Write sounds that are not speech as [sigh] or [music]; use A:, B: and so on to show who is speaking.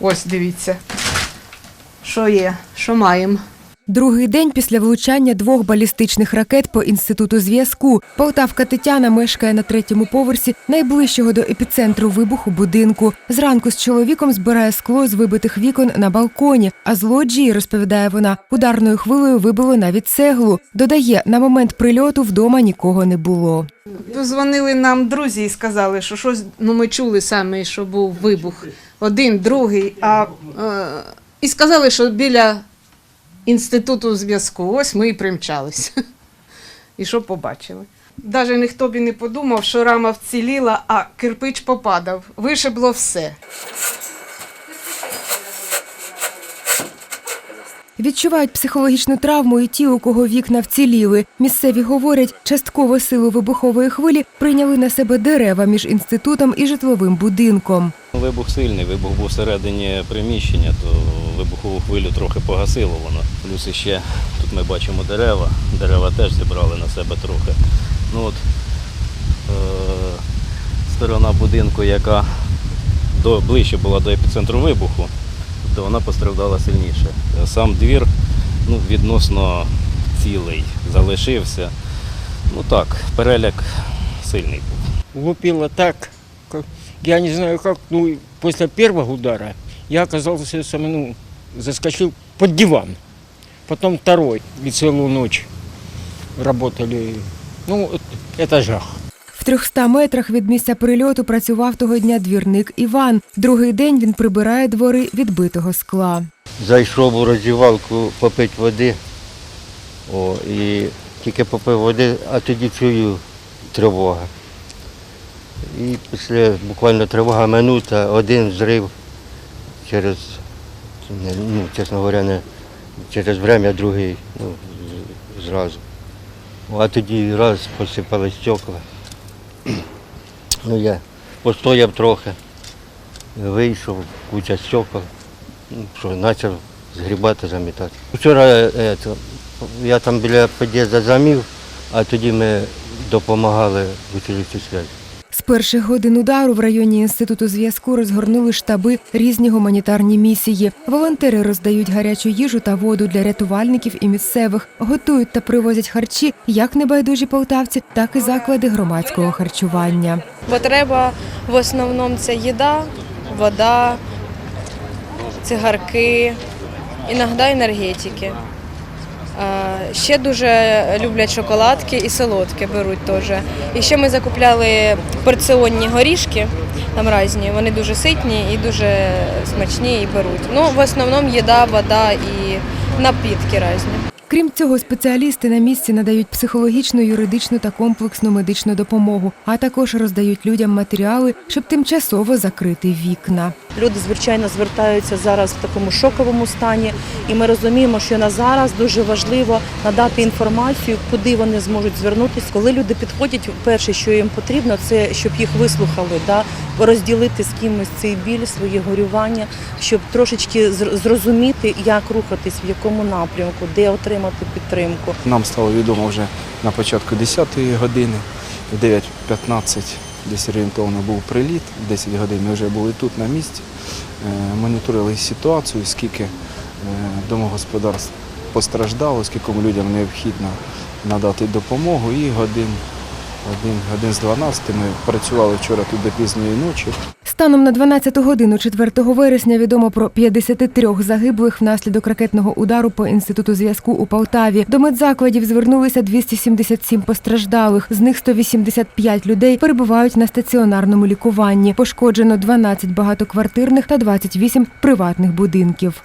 A: Ось дивіться, що є, що маємо.
B: Другий день після влучання двох балістичних ракет по інституту зв'язку. Полтавка Тетяна мешкає на третьому поверсі найближчого до епіцентру вибуху будинку. Зранку з чоловіком збирає скло з вибитих вікон на балконі. А з лоджії, розповідає вона, ударною хвилею вибило навіть цеглу. Додає, на момент прильоту вдома нікого не було.
A: Позвонили нам друзі і сказали, що щось, ну ми чули самі, що був вибух. Один, другий, а, е, і сказали, що біля інституту зв'язку. Ось ми і примчалися. [laughs] І що побачили. Навіть ніхто б і не подумав, що рама вціліла, а кирпич попадав. Вишибло все.
B: Відчувають психологічну травму і ті, у кого вікна вціліли. Місцеві говорять, частково силу вибухової хвилі прийняли на себе дерева між інститутом і житловим будинком.
C: Вибух сильний, вибух був всередині приміщення, то вибухову хвилю трохи погасило воно. Плюс іще тут ми бачимо дерева. Дерева теж зібрали на себе трохи. Ну от, е- сторона будинку, яка до, ближче була до епіцентру вибуху, то вона постраждала сильніше. Сам двір ну, відносно цілий залишився. Ну так, переляк сильний був.
D: лупило так, я не знаю как, ну, и после первого удара я оказался сам, ну, заскочил под диван. Потом второй, и целую ночь работали. Ну, это жах.
B: В 300 метрах від місця прильоту працював того дня двірник Іван. Другий день він прибирає двори відбитого скла.
E: Зайшов у роздівалку попити води. О, і тільки попив води, а тоді чую тривога. І після буквально тривога минута, один зрив через, ну, чесно говоря, не через время, другий ну, зразу. А тоді раз посипали стекла. Ну я постояв трохи, вийшов, куча стекол. Ну, що, почав згрібати, замітати. Вчора е, я там біля під'їзду замів, а тоді ми допомагали в училищі связі.
B: З перших годин удару в районі інституту зв'язку розгорнули штаби різні гуманітарні місії. Волонтери роздають гарячу їжу та воду для рятувальників і місцевих, готують та привозять харчі як небайдужі полтавці, так і заклади громадського харчування.
F: Потреба в основному це їда, вода, цигарки, іноді енергетики. А, Ще дуже люблять шоколадки і солодкі беруть теж. І ще ми закупляли порціонні горішки, там різні, вони дуже ситні і дуже смачні і беруть. Ну, в основному їда, вода і напітки різні.
B: Крім цього, спеціалісти на місці надають психологічну, юридичну та комплексну медичну допомогу, а також роздають людям матеріали, щоб тимчасово закрити вікна.
G: Люди, звичайно, звертаються зараз в такому шоковому стані, і ми розуміємо, що на зараз дуже важливо надати інформацію, куди вони зможуть звернутися. Коли люди підходять, перше, що їм потрібно, це щоб їх вислухали, да, розділити з кимось цей біль, своє горювання, щоб трошечки зр- зрозуміти, як рухатись, в якому напрямку, де отримати підтримку.
H: Нам стало відомо вже на початку 10-ї години, в 9.15 десь орієнтовно був приліт, 10 годин ми вже були тут на місці, е, моніторили ситуацію, скільки е, домогосподарств постраждало, скільки людям необхідно надати допомогу і годин, годин, годин з 12 ми працювали вчора тут до пізньої ночі.
B: Станом на 12 годину 4 вересня відомо про 53 загиблих внаслідок ракетного удару по інституту зв'язку у Полтаві. До медзакладів звернулися 277 постраждалих. З них 185 людей перебувають на стаціонарному лікуванні. Пошкоджено 12 багатоквартирних та 28 приватних будинків.